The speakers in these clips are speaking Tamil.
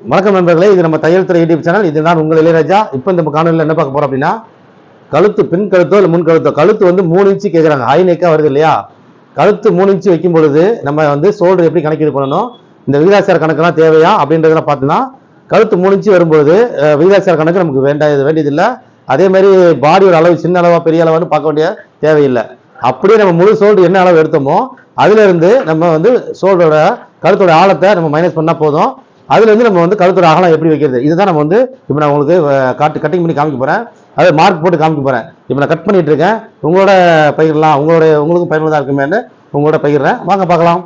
வணக்கம் நண்பர்களே இது நம்ம தையல் துறை யூடியூப் சேனல். இது நான் உங்கள் இளையராஜா. இப்போ இந்த காணொலியில் என்ன பார்க்க போகிறோம் அப்படின்னா கழுத்து பின் கழுத்தோ இல்லை முன் கழுத்தோ? கழுத்து வந்து மூணு இன்ச்சு கேட்குறாங்க ஹை நெக்காக வருது இல்லையா? கழுத்து மூணு இன்ச்சு வைக்கும் பொழுது நம்ம வந்து ஷோல்டர் எப்படி கணக்கீடு பண்ணணும்? இந்த விகிதாச்சார கணக்கெல்லாம் தேவையா? அப்படின்றதெல்லாம் பார்த்தோன்னா கழுத்து மூணு இன்ச்சு வரும்பொழுது அஹ், விகிதாச்சார கணக்கு நமக்கு வேண்டாது வேண்டியதில்லை. அதே மாதிரி பாடியோட அளவு சின்ன அளவா பெரிய அளவான்னு பார்க்க வேண்டிய தேவையில்லை. அப்படியே நம்ம முழு ஷோல்டர் என்ன அளவு எடுத்தோமோ அதுலேருந்து நம்ம வந்து ஷோல்டரோட கழுத்தோட ஆழத்தை நம்ம மைனஸ் பண்ணால் போதும். அதுலேருந்து நம்ம வந்து கழுத்தோட அகலம் எப்படி வைக்கிறது? இதுதான் நம்ம வந்து இப்போ நான் உங்களுக்கு காட்டு கட்டிங் பண்ணி காமிக்க போகிறேன் அதாவது மார்க் போட்டு காமிக்க போகிறேன் இப்போ நான் கட் பண்ணிகிட்டு இருக்கேன். உங்களோட பயிரலாம் உங்களோட உங்களுக்கும் பயனுள்ளதாக இருக்குமேன்னு உங்களோட பயிர்றேன் வாங்க பார்க்கலாம்.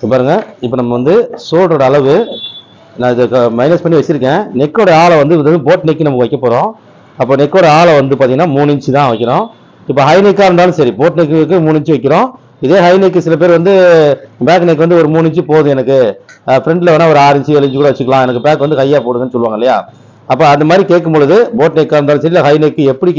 பாருங்கள் பாருங்க இப்போ நம்ம வந்து சோடோட அளவு நான் இதை மைனஸ் பண்ணி வச்சுருக்கேன். நெக்கோட ஆளை வந்து போட் நெக்கி நம்ம வைக்க போகிறோம் அப்போ நெக்கோட ஆளை வந்து பார்த்தீங்கன்னா மூணு இன்ச்சு தான் வைக்கிறோம் இப்போ ஹை நெக்காக இருந்தாலும் சரி போட் நெக்கு மூணு இன்ச்சு வைக்கிறோம். இதே ஹை சில பேர் வந்து பேக் நெக் வந்து ஒரு மூணு இன்ச்சு போதும் எனக்கு. ஃப்ரண்ட்டில் வேணால் ஒரு ஆறு இன்ச்சு ஏழு இன்ச்சு கூட வச்சுக்கலாம். எனக்கு பேக் வந்து கையாக போடுதுன்னு சொல்லுவாங்க இல்லையா? அப்போ அந்த மாதிரி கேட்கும் பொழுது போட் நெக்காக இருந்தாலும் சரி இல்லை ஹை நெக் எப்படி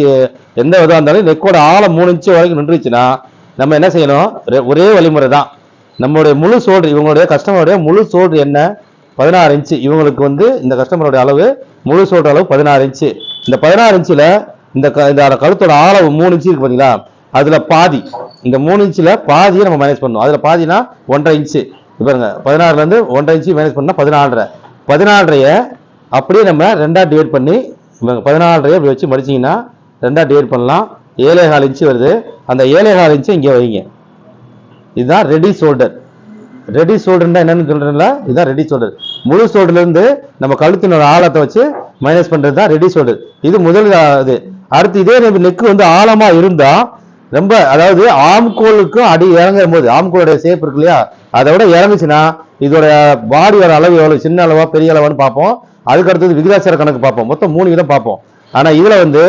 எந்த விதம் இருந்தாலும் நெக்கோட ஆழம் மூணு இன்ச்சு வரைக்கும் நின்றுச்சுன்னா நம்ம என்ன செய்யணும்? ஒரே- ஒரே வழிமுறை தான். நம்மளுடைய முழு சோல்டர் இவங்களுடைய கஸ்டமருடைய முழு சோல்டர் என்ன? பதினாறு இன்ச்சு இவங்களுக்கு வந்து இந்த கஸ்டமருடைய அளவு முழு சோல்டர் அளவு பதினாறு இன்ச்சு இந்த பதினாறு இன்ச்சில் இந்த க- இந்த கழுத்தோட ஆழம் மூணு இன்ச்சு இருக்கு பார்த்தீங்களா அதில் பாதி. இந்த மூணு இன்ச்சில் பாதியை நம்ம மைனஸ் பண்ணணும். அதில் பாதினா ஒன்றரை இன்ச்சு. இப்ப பாருங்க. பதினாறுலேருந்து ஒன்றரை இன்ச்சு மைனஸ் பண்ணால் பதினாலரை. பதினாலரைய அப்படியே நம்ம ரெண்டாக டிவைட் பண்ணி இவங்க பதினாலரைய இப்படி வச்சு மடிச்சீங்கன்னா ரெண்டாக டிவைட் பண்ணலாம். ஏழே கால் இன்ச்சு வருது. அந்த ஏழே கால் இன்ச்சு இங்கே வைங்க. இதுதான் ரெடி ஷோல்டர் ரெடி ஷோல்டர்னா என்னன்னு சொல்கிறேன்ல இதுதான் ரெடி ஷோல்டர் முழு சோடுலேருந்து நம்ம கழுத்தினோட ஆழத்தை வச்சு மைனஸ் பண்ணுறது தான் ரெடி சோடு. இது முதல் இது. அடுத்து இதே நம்ம நெக்கு வந்து ஆழமாக இருந்தால் ரொம்ப அதாவது ஆம்கோலுக்கும் அடி இறங்கும் போது ஆம்கோலோட சேப் இருக்கு இல்லையா? அதை விட இறங்குச்சுன்னா இதோட பாடியோட அளவு எவ்வளோ சின்ன அளவா பெரிய அளவான்னு பார்ப்போம். அதுக்கு அடுத்தது விகிதாச்சார கணக்கு பார்ப்போம். மொத்தம் மூணு இடம் பார்ப்போம். ஆனால் இதில் வந்து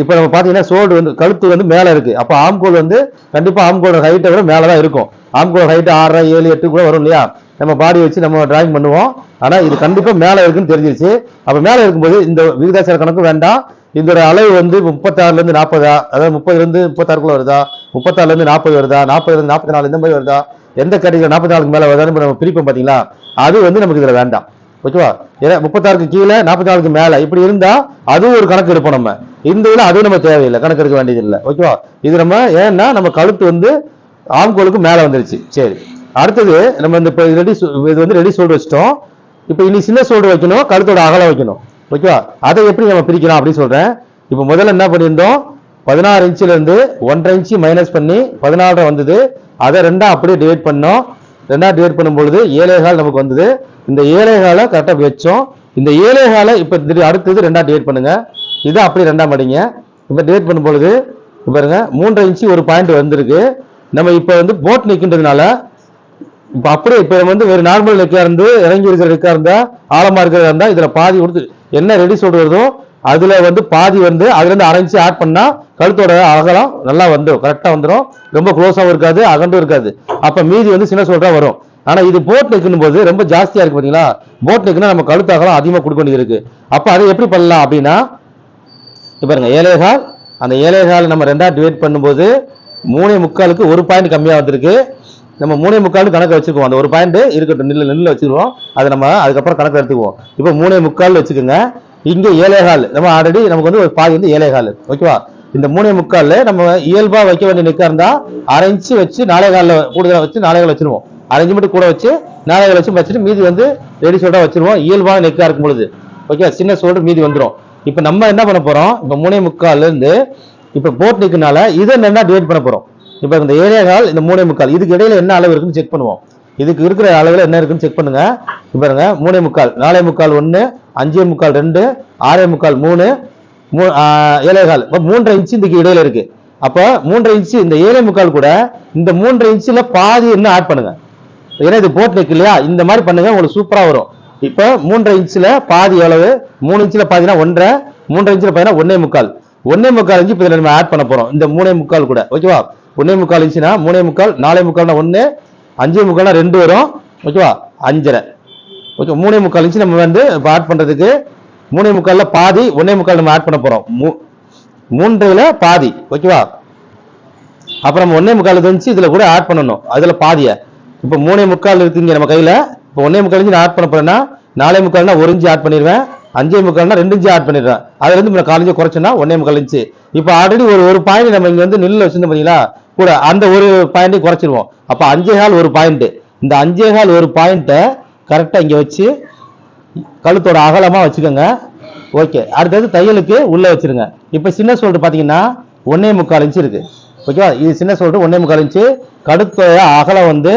இப்போ நம்ம பார்த்தீங்கன்னா சோடு வந்து கழுத்து வந்து மேலே இருக்கு. அப்போ ஆம்கோல் வந்து கண்டிப்பாக ஆம்கோலோட ஹைட்டை விட மேலே தான் இருக்கும் ஆம்கோல் ஹைட்டு ஆறரை ஏழு எட்டு கூட வரும் இல்லையா? நம்ம பாடி வச்சு நம்ம டிராயிங் பண்ணுவோம். ஆனால் இது கண்டிப்பாக மேலே இருக்குன்னு தெரிஞ்சிருச்சு. அப்போ மேலே இருக்கும்போது இந்த விகிதாச்சார கணக்கு வேண்டாம். இதோட அளவு வந்து முப்பத்தாறுலேருந்து நாற்பதா? அதாவது முப்பதுலேருந்து முப்பத்தாறுக்குள்ளே முப்பத்தாறுக்குள்ள வருதா? முப்பத்தாறுலேருந்து நாற்பது வருதா? நாற்பதுலேருந்து நாற்பத்தி நாலு இந்த மாதிரி வருதா? எந்த கேட்டகரி நாற்பத்தி நாலுக்கு மேலே வருதான்னு நம்ம பிரிப்போம் பார்த்தீங்களா அது வந்து நமக்கு இதில் வேண்டாம். ஓகேவா? ஏன்னா முப்பத்தாறுக்கு கீழே நாற்பத்தி நாலுக்கு மேலே இப்படி இருந்தால் அதுவும் ஒரு கணக்கு எடுப்போம் நம்ம. இந்த இதில் அதுவும் நம்ம தேவையில்லை. கணக்கு எடுக்க வேண்டியது இல்லை ஓகேவா? இது நம்ம ஏன்னா நம்ம கழுத்து வந்து ஆம்கோலுக்கு மேலே வந்துருச்சு. சரி. அடுத்தது நம்ம இந்த இப்போ ரெடி இது வந்து ரெடி சோல்டு வச்சிட்டோம். இப்போ இனி சின்ன சோல்டு வைக்கணும் கழுத்தோட அகலம் வைக்கணும். ஓகேவா அதை எப்படி நம்ம பிரிக்கலாம் அப்படின்னு சொல்கிறேன் இப்போ முதல்ல என்ன பண்ணியிருந்தோம்? பதினாறு இன்ச்சிலேருந்து ஒன்றரை இன்ச்சு மைனஸ் பண்ணி பதினாலரை வந்தது. அதை ரெண்டாக அப்படியே டிவைட் பண்ணோம். ரெண்டாக டிவைட் பண்ணும்பொழுது ஏழேகால் நமக்கு வந்தது. இந்த ஏழேகாலை கரெக்டாக வச்சோம். இந்த ஏழேகாலை இப்போ திடீர் அடுத்தது ரெண்டாக டிவைட் பண்ணுங்க. இதை அப்படியே ரெண்டாம் மடிங்க. இப்போ டிவைட் பண்ணும்பொழுது பாருங்க மூன்றரை இன்ச்சு ஒரு பாயிண்ட் வந்திருக்கு. நம்ம இப்போ வந்து போட் நிற்கின்றதுனால இப்போ அப்படியே இப்போ வந்து ஒரு நார்மல் இருக்கா இருந்து இறங்கி இருக்கிற நெக்கா இருந்தா ஆழமா இருக்கிறதா இருந்தா இதுல பாதி கொடுத்து என்ன ரெடி சொல்றதோ அதுல வந்து பாதி வந்து அதுல இருந்து அரைஞ்சு ஆட் பண்ணா கழுத்தோட அகலம் நல்லா வந்துடும் கரெக்டா வந்துடும் ரொம்ப க்ளோஸாவும் இருக்காது அகண்டும் இருக்காது. அப்ப மீதி வந்து சின்ன சொல்றா வரும். ஆனா இது போட் நெக்குன்னு போது ரொம்ப ஜாஸ்தியா இருக்கு பாத்தீங்களா? போட் நெக்குன்னா நம்ம கழுத்து அகலம் அதிகமா கொடுக்க வேண்டியது இருக்கு. அப்ப அதை எப்படி பண்ணலாம் அப்படின்னா இப்ப பாருங்க ஏழேகால் அந்த ஏழேகால் நம்ம ரெண்டா டிவைட் பண்ணும்போது மூணே முக்காலுக்கு ஒரு பாயிண்ட் கம்மியா வந்திருக்கு. நம்ம மூணே முக்கால் கணக்கு வச்சுக்குவோம். அந்த ஒரு பாயிண்ட் இருக்கட்டும் நில்ல நில்ல வச்சுக்குவோம் அதை நம்ம அதுக்கப்புறம் கணக்கு எடுத்துக்குவோம். இப்போ மூணே முக்கால் வச்சுக்கோங்க. இங்கே ஏழேகால் நம்ம ஆல்ரெடி நமக்கு வந்து ஒரு பாதி வந்து ஏழேகால் ஓகேவா இந்த மூணே முக்கால்ல நம்ம இயல்பா வைக்க வேண்டிய நெக்கா இருந்தா அரைஞ்சு வச்சு நாலே காலில் வச்சு நாலே கால் வச்சிருவோம். அரைஞ்சு மட்டும் கூட வச்சு நாலே கால் வச்சு வச்சுட்டு மீதி வந்து ரெடி சோல்டா வச்சிருவோம். இயல்பான நெக்கா இருக்கும் பொழுது. ஓகே சின்ன சோடு மீதி வந்துடும் இப்போ நம்ம என்ன பண்ண போறோம்? இப்போ மூணே முக்கால்ல இருந்து இப்போ போட் நிற்கனால இதை என்ன டிவைட் பண்ண போறோம். இப்போ இந்த ஏரியா கால் இந்த மூணே முக்கால் இதுக்கு இடையில என்ன அளவு இருக்குன்னு செக் பண்ணுவோம். இதுக்கு இருக்கிற அளவில் என்ன இருக்குன்னு செக் பண்ணுங்க. இப்போ பாருங்க மூணே முக்கால் நாலே முக்கால் ஒன்று அஞ்சே முக்கால் ரெண்டு ஆறே முக்கால் மூணு மூ- ஏழைகால் ஏழே கால். இப்போ மூன்றரை இன்ச்சு இதுக்கு இடையில இருக்கு. அப்போ மூன்றரை இன்ச்சு இந்த ஏழே முக்கால் கூட இந்த மூன்றரை இன்ச்சில் பாதி என்ன ஆட் பண்ணுங்க. ஏன்னா இது போட் நெக் இல்லையா? இந்த மாதிரி பண்ணுங்க உங்களுக்கு சூப்பராக வரும். இப்போ மூன்றரை இன்ச்சில் பாதி எவ்வளவு மூணு இன்ச்சில் பாதினா ஒன்றரை மூன்றரை இன்ச்சில் பாதினா ஒன்னே முக்கால். ஒன்னே முக்கால் இன்ச்சு இப்போ இதில் நம்ம ஆட் பண்ண போகிறோம் இந்த மூணே முக்கால் கூட ஓகேவா ஒன்னே முக்கால் இன்ச்சுனா மூணே முக்கால் நாலே முக்கால்னா ஒன்று அஞ்சே முக்கால்னா ரெண்டு வரும். ஓகேவா? அஞ்சரை. ஓகே மூணே முக்கால் இன்ச்சு நம்ம வந்து இப்போ ஆட் பண்ணுறதுக்கு மூணே முக்காலில் பாதி ஒன்னே முக்கால் நம்ம ஆட் பண்ண போகிறோம் மூ மூன்றில் பாதி ஓகேவா? அப்புறம் நம்ம ஒன்னே முக்கால் இருந்துச்சு இதில் கூட ஆட் பண்ணணும். அதில் பாதியை. இப்போ மூணே முக்கால் இருக்குங்க நம்ம கையில். இப்போ ஒன்னே முக்கால் இன்ச்சு நான் ஆட் பண்ண போகிறேன்னா நாலே முக்கால்னா ஒரு இன்ச்சு ஆட் பண்ணிடுவேன். அஞ்சே முக்கால்னா ரெண்டு இன்ச்சு ஆட் பண்ணிடுவேன். அதுலேருந்து நம்ம காலேஜ் குறைச்சோன்னா ஒன்னே முக்கால் இன்ச்சு. இப்போ ஆல்ரெடி ஒரு ஒரு பாயிண்ட் நம்ம இங்கே வந்து நில்ல வச்சுருந்தோம் பார்த்தீங்களா கூட அந்த ஒரு பாயிண்ட்டையும் குறைச்சிருவோம். அப்போ அஞ்சே கால் ஒரு பாயிண்ட் இந்த அஞ்சே கால் ஒரு பாயிண்ட்டை கரெக்டாக இங்கே வச்சு கழுத்தோட அகலமாக வச்சுக்கோங்க. ஓகே அடுத்தது தையலுக்கு உள்ளே வச்சிருங்க. இப்போ சின்ன சோல்டு பார்த்தீங்கன்னா ஒன்னே முக்கால் இன்ச்சு இருக்குது ஓகேவா இது சின்ன சோல்டு ஒன்னே முக்கால் இன்ச்சு கழுத்தோட அகலம் வந்து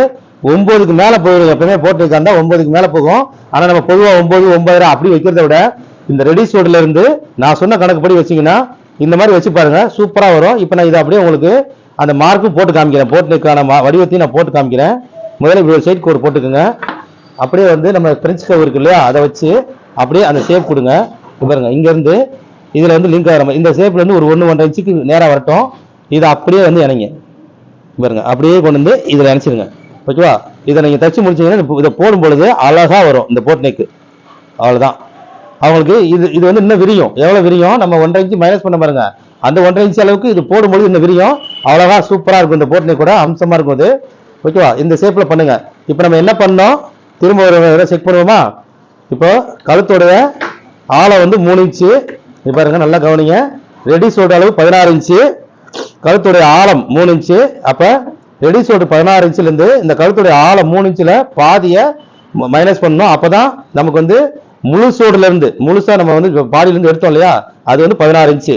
ஒம்போதுக்கு மேலே போயிடும். எப்பவுமே போட்டு இருந்தால் ஒம்போதுக்கு மேலே போகும். ஆனால் நம்ம பொதுவாக ஒன்பது ஒன்பதரை அப்படி வைக்கிறத விட இந்த ரெடி சோல்டர்ல இருந்து நான் சொன்ன கணக்குப்படி வச்சிங்கன்னா இந்த மாதிரி வச்சு பாருங்கள் சூப்பராக வரும். இப்போ நான் இதை அப்படியே உங்களுக்கு அந்த மார்க்கும் போட்டு காமிக்கிறேன். போட்டுக்கான வடிவத்தையும் நான் போட்டு காமிக்கிறேன். முதல்ல இப்படி ஒரு சைட் கோடு போட்டுக்கோங்க. அப்படியே வந்து நம்ம பிரெஞ்சு கவர் இருக்கு இல்லையா? அதை வச்சு அப்படியே அந்த ஷேப் கொடுங்க. பாருங்க இங்கேருந்து இதில் வந்து லிங்க் ஆகிற மாதிரி. இந்த ஷேப்லேருந்து ஒரு ஒன்று ஒன்றரை இன்ச்சுக்கு நேராக வரட்டும். இதை அப்படியே வந்து இணைங்க. பாருங்க அப்படியே கொண்டு வந்து இதில் இணைச்சிருங்க. ஓகேவா இதை நீங்கள் தச்சு முடிச்சீங்கன்னா இதை போடும் பொழுது வரும் இந்த போட் நெக்கு அவ்வளோதான் அவங்களுக்கு இது இது வந்து இன்னும் விரியும். எவ்வளோ விரியும்? நம்ம ஒன்றரை இன்ச்சு மைனஸ் பண்ண பாருங்க. அந்த ஒன்றரை இன்ச்சு அளவுக்கு இது போடும்பொழுது இன்னும் விரியும். அவ்வளவா சூப்பராக இருக்கும் இந்த போட் கூட அம்சமாக இருக்கும் அது. ஓகேவா இந்த ஷேப்பில் பண்ணுங்கள் இப்போ நம்ம என்ன பண்ணோம்? திரும்ப ஒரு செக் பண்ணுவோமா? இப்போ கழுத்தோடைய ஆழம் வந்து மூணு இன்ச்சு இப்போ பாருங்க நல்லா கவனிங்க. ரெடி சோடு அளவு பதினாறு இன்ச்சு கழுத்துடைய ஆழம் மூணு இன்ச்சு அப்போ ரெடி சோடு பதினாறு இன்ச்சுலேருந்து இந்த கழுத்துடைய ஆழம் மூணு இன்ச்சில் பாதியை மைனஸ் பண்ணணும் அப்பதான் நமக்கு வந்து முழு சோடுலேருந்து முழுசாக நம்ம வந்து பாடியிலேருந்து எடுத்தோம் இல்லையா? அது வந்து பதினாறு இன்ச்சு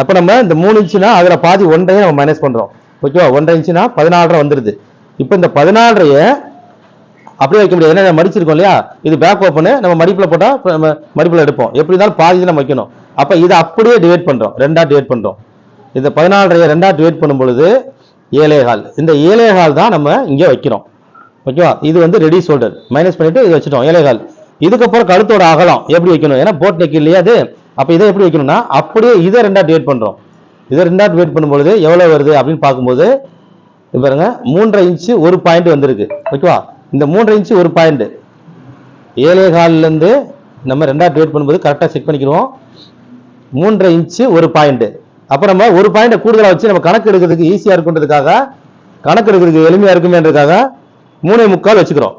அப்போ நம்ம இந்த மூணு இன்ச்சுனா அதில் பாதி ஒன்றையே நம்ம மைனஸ் பண்ணுறோம் ஓகேவா ஒன்றரை இன்ச்சுனா பதினாலரை வந்துடுது இப்போ இந்த பதினாலரைய அப்படியே வைக்க முடியாது. ஏன்னா மடிச்சிருக்கோம் இல்லையா? இது பேக் ஓப்பனு நம்ம மடிப்பில் போட்டால் நம்ம மடிப்பில் எடுப்போம். எப்படி இருந்தாலும் பாதி தான் நம்ம வைக்கணும். அப்போ இதை அப்படியே டிவைட் பண்ணுறோம் ரெண்டாக டிவைட் பண்ணுறோம் இந்த பதினாலரைய ரெண்டாக டிவைட் பண்ணும் பொழுது இந்த ஏழேகால் தான் நம்ம இங்கே வைக்கிறோம். ஓகேவா இது வந்து ரெடி ஷோல்டர் மைனஸ் பண்ணிவிட்டு இது வச்சுட்டோம். ஏழேகால் இதுக்கப்புறம் கழுத்தோட அகலம் எப்படி வைக்கணும்? ஏன்னா போட் நெக் இல்லையா அது? அப்போ இதை எப்படி வைக்கணும்னா அப்படியே இதை ரெண்டாக டிவைட் பண்ணுறோம் இதை ரெண்டாக டிவைட் பண்ணும்பொழுது எவ்வளோ வருது அப்படின்னு பார்க்கும்போது பாருங்க மூன்றரை இன்ச்சு ஒரு பாயிண்ட் வந்திருக்கு. ஓகேவா இந்த மூன்றரை இன்ச்சு ஒரு பாயிண்ட் ஏழே காலிலேருந்து நம்ம ரெண்டாக டிவைட் பண்ணும்போது கரெக்டாக செக் பண்ணிக்கிறோம். மூன்றரை இன்ச்சு ஒரு பாயிண்ட் அப்போ நம்ம ஒரு பாயிண்ட் கூடுதலாக வச்சு நம்ம கணக்கு எடுக்கிறதுக்கு ஈஸியாக இருக்குன்றதுக்காக கணக்கு எடுக்கிறதுக்கு எளிமையாக இருக்குமேன்றதுக்காக மூணே முக்கால் வச்சுக்கிறோம்.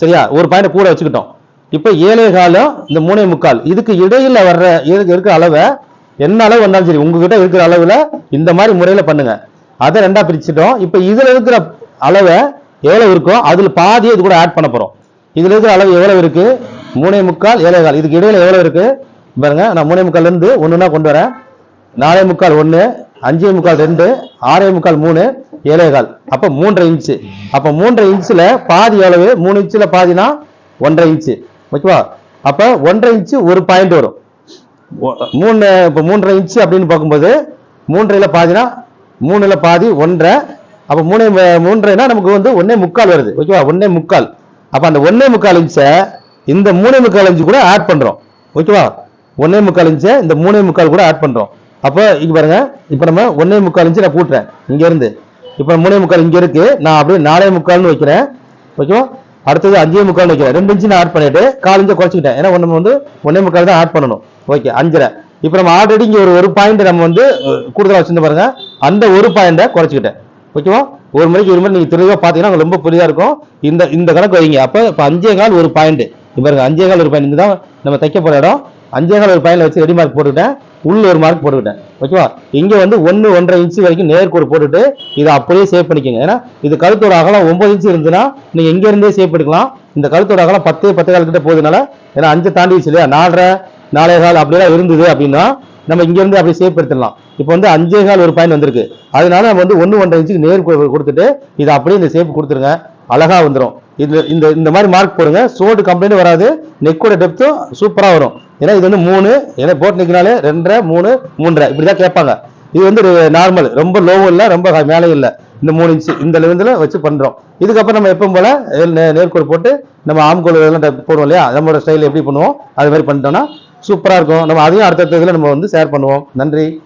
சரியா? ஒரு பாயிண்ட் கூட வச்சுக்கிட்டோம். இப்போ ஏழே காலம் இந்த மூணே முக்கால். இதுக்கு இடையில வர்ற இதுக்கு இருக்கிற அளவை என்ன அளவு வந்தாலும் சரி உங்ககிட்ட இருக்கிற அளவில் இந்த மாதிரி முறையில் பண்ணுங்க. அதை ரெண்டா பிரிச்சுட்டோம். இப்போ இதில் இருக்கிற அளவை எவ்வளவு இருக்கோ அதில் பாதியை இது கூட ஆட் பண்ண போகிறோம் இதில் இருக்கிற அளவு எவ்வளவு இருக்கு? மூணே முக்கால் ஏழே கால். இதுக்கு இடையில எவ்வளவு இருக்கு? பாருங்க நான் மூணே முக்கால்லேருந்து ஒன்றுனா கொண்டு வரேன். நாலே முக்கால் ஒன்று அஞ்சே முக்கால் ரெண்டு ஆறே முக்கால் மூணு ஏழே கால். அப்போ மூன்றரை இன்ச்சு. அப்போ மூன்றரை இன்ச்சில் பாதி அளவு மூணு இன்ச்சில் பாதினா ஒன்றரை இன்ச்சு. ஓகேவா? அப்போ ஒன்றரை இன்ச்சு ஒரு பாயிண்ட் வரும். மூணு இப்போ மூன்றரை இன்ச்சு அப்படின்னு பார்க்கும்போது மூன்றையில் பாதினா மூணுல பாதி ஒன்றரை. அப்போ மூணு மூன்றைனா நமக்கு வந்து ஒன்னே முக்கால் வருது. ஓகேவா? ஒன்னே முக்கால். அப்போ அந்த ஒன்னே முக்கால் இன்ச்சை இந்த மூணே முக்கால் இன்ச்சு கூட ஆட் பண்ணுறோம் ஓகேவா? ஒன்னே முக்கால் இன்ச்சை இந்த மூணே முக்கால் கூட ஆட் பண்ணுறோம் அப்போ இங்கே பாருங்க இப்போ நம்ம ஒன்னே முக்கால் இன்ச்சு நான் கூட்டுறேன். இங்கேருந்து இப்போ மூணே முக்கால் இங்கே இருக்குது நான் அப்படியே நாலே முக்கால்னு வைக்கிறேன். ஓகேவா? அடுத்தது அஞ்சே முக்கால் வைக்கிறேன் ரெண்டு இன்ச்சு நான் ஆட் பண்ணிட்டு கால் இன்ச்சை குறைச்சிக்கிட்டேன். ஏன்னா நம்ம வந்து ஒன்னே முக்கால் தான் ஆட் பண்ணணும். ஓகே அஞ்சரை. இப்போ நம்ம ஆல்ரெடி இங்கே ஒரு ஒரு பாயிண்ட் நம்ம வந்து கூடுதலாக வச்சுருந்து பாருங்க. அந்த ஒரு பாயிண்ட்டை குறைச்சிக்கிட்டேன். ஓகேவா ஒரு முறைக்கு ஒரு முறை நீங்கள் தெளிவா பார்த்தீங்கன்னா ரொம்ப புரியா இருக்கும். இந்த இந்த கணக்கு வைங்க. அப்போ இப்போ அஞ்சே கால் ஒரு பாயிண்ட் பாருங்க அஞ்சே கால் ஒரு பாயிண்ட் இதுதான் நம்ம தைக்க போகிற இடம். அஞ்சே கால் ஒரு பாயிண்ட் வச்சு ரெடி மார்க் போட்டுக்கிட்டேன். உள்ள ஒரு மார்க் போட்டுக்கிட்டேன். ஓகேவா இங்க வந்து ஒன்னு ஒன்றரை இன்ச்சு வரைக்கும் நேர்கோடு போட்டுட்டு இதை அப்படியே சேவ் பண்ணிக்கோங்க. ஏன்னா இது கழுத்தோட அகலம் ஒன்பது இன்ச்சு இருந்துச்சுன்னா நீங்க இங்க இருந்தே சேவ் பண்ணிக்கலாம். இந்த கழுத்தோட அகலம் பத்து பத்து கால் கிட்ட போகுதுனால ஏன்னா அஞ்சு தாண்டி இல்லையா? நாலரை நாலே கால் அப்படியெல்லாம் இருந்தது அப்படின்னா நம்ம இங்கேருந்து அப்படியே சேவ் எடுத்துடலாம் இப்போ வந்து அஞ்சே கால் ஒரு பாயிண்ட் வந்திருக்கு. அதனால நம்ம வந்து ஒன்று ஒன்றரை இன்ச்சுக்கு நேர் கொடுத்துட்டு இதை அப்படியே இந்த ஷேப் கொடுத்துருங்க. அழகா வந்துடும் இந்த இந்த இந்த மாதிரி மார்க் போடுங்க. சோடு கம்ப்ளைண்ட் வராது. நெக்கோட டெப்த்தும் சூப்பராக வரும். ஏன்னா இது வந்து மூணு. ஏன்னா போட் நெக்னாலே ரெண்டரை மூணு மூன்றரை. இப்படி தான் கேட்பாங்க. இது வந்து நார்மல் ரொம்ப லோவும் இல்லை ரொம்ப மேலேயும் இல்லை. இந்த மூணு இன்ச்சு இந்த லெவலில் வச்சு பண்ணுறோம் இதுக்கப்புறம் நம்ம எப்பவும் போல் நே- நேர்கோடு போட்டு நம்ம ஆம்கோல் எல்லாம் போடுவோம் இல்லையா? நம்மளோட ஸ்டைல் எப்படி பண்ணுவோம்? அது மாதிரி பண்ணிட்டோம்னா சூப்பராக இருக்கும். நம்ம அதையும் அடுத்தடுத்த இதில் நம்ம வந்து ஷேர் பண்ணுவோம். நன்றி.